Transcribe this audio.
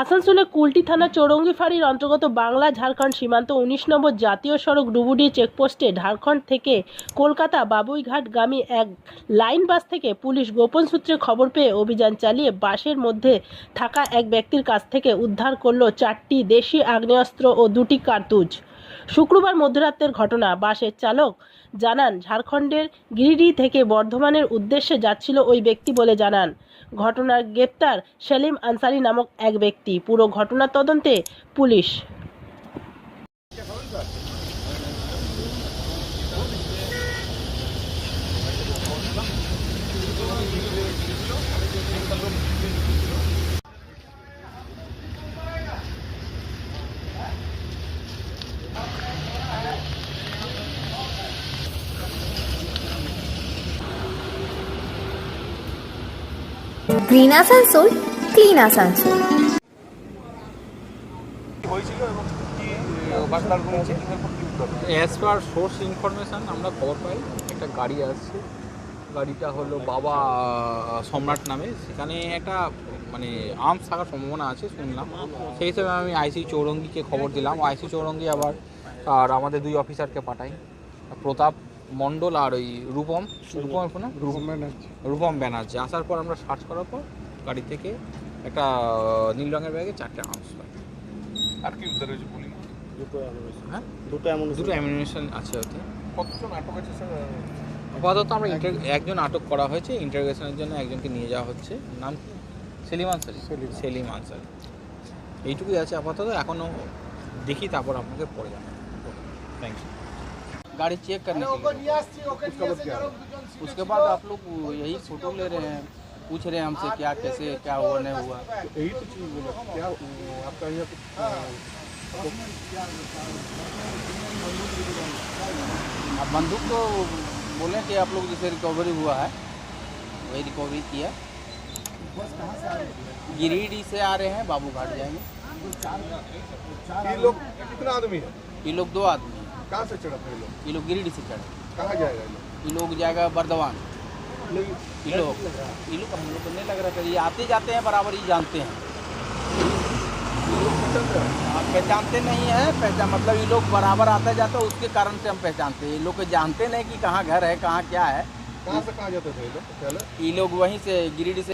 আসানসোলে কুলটি থানা চৌরঙ্গি ফাঁড়ির অন্তর্গত বাংলা ঝাড়খণ্ড সীমান্ত উনিশ নম্বর জাতীয় সড়ক ডুবুডি চেকপোস্টে ঝাড়খণ্ড থেকে কলকাতা বাবুইঘাটগামী এক লাইন বাস থেকে পুলিশ গোপন সূত্রে খবর পেয়ে অভিযান চালিয়ে বাসের মধ্যে থাকা এক ব্যক্তির কাছ থেকে উদ্ধার করল চারটি দেশি আগ্নেয়াস্ত্র ও দুটি কার্তুজ। শুক্রবার মধ্যরাতের ঘটনা। বাসের চালক জানান, ঝাড়খণ্ডের গিরিডি থেকে বর্ধমানের উদ্দেশ্যে যাচ্ছিল ওই ব্যক্তি বলে জানান। ঘটনার গ্রেপ্তার সেলিম আনসারি নামক এক ব্যক্তি। পুরো ঘটনা তদন্তে police green Asansol clean Asansol source information আমরা খবর পাই, একটা গাড়ি আসছে। গাড়িটা হলো বাবা, সম্রাট নামে। সেখানে একটা মানে আর্মস থাকার সম্ভাবনা আছে, শুনলাম। সেই হিসেবে আমি আইসি চৌরঙ্গিকে খবর দিলাম। আইসি চৌরঙ্গি আবার, আর আমাদের দুই অফিসারকে পাঠাই। প্রতাপ মণ্ডল আর ওই রূপম রূপম ফোন রূপম ব্যানার্জি। রূপম ব্যানার্জি। আসার পর আমরা সার্চ করার পর গাড়ি থেকে একটা নীল রঙের ব্যাগে চারটে আর্মস পাই। আর কি উদ্ধার হয়েছে পুলিশ হ্যাঁ? দুটো দুটো অ্যামিনেশন আছে ওতে। কতজন আটক আছে স্যার? আপাতত আমরা একজন আটক করা হয়েছে। ইন্টারোগেশনের জন্য একজনকে নিয়ে যাওয়া হচ্ছে। নাম কি? সেলিম আনসারি। সেলিম। সেলিম আনসারি। এইটুকুই আছে আপাতত। এখনও দেখি তারপর আপনাকে পড়ে জানাব। থ্যাংক ইউ गाड़ी चेक करने के लिए। उसका बाद क्या उसके बाद आप लोग यही फ़ोटो ले रहे हैं पूछ रहे हैं हमसे क्या कैसे क्या हुआ नहीं हुआ। यही तो चीज़ बोला क्या आपका यहाँ बंदूक तो बोले कि आप लोग जैसे रिकवरी हुआ है वही रिकवरी किया। गिरिडीह से आ रहे हैं बाबू घाट जाएँगे। ये लोग कितना आदमी है? ये लोग दो आदमी हैं। कहाँ से चढ़ा था ये लोग? ये लोग गिरिडीह से चढ़े। कहाँ जाएगा ये लोग? ये लोग जाएगा बर्दवान ये लोग। ये लोग हम लोग को नहीं लग रहा था। ये आते जाते हैं बराबर ही जानते हैं। हाँ, पहचानते नहीं है पहचान मतलब ये लोग बराबर आता जाता है उसके कारण से हम पहचानते हैं। ये लोग जानते नहीं कि कहाँ घर है कहाँ क्या है। कहाँ से कहाँ जाते थे ये लोग ये लोग वहीं से गिरिडीह से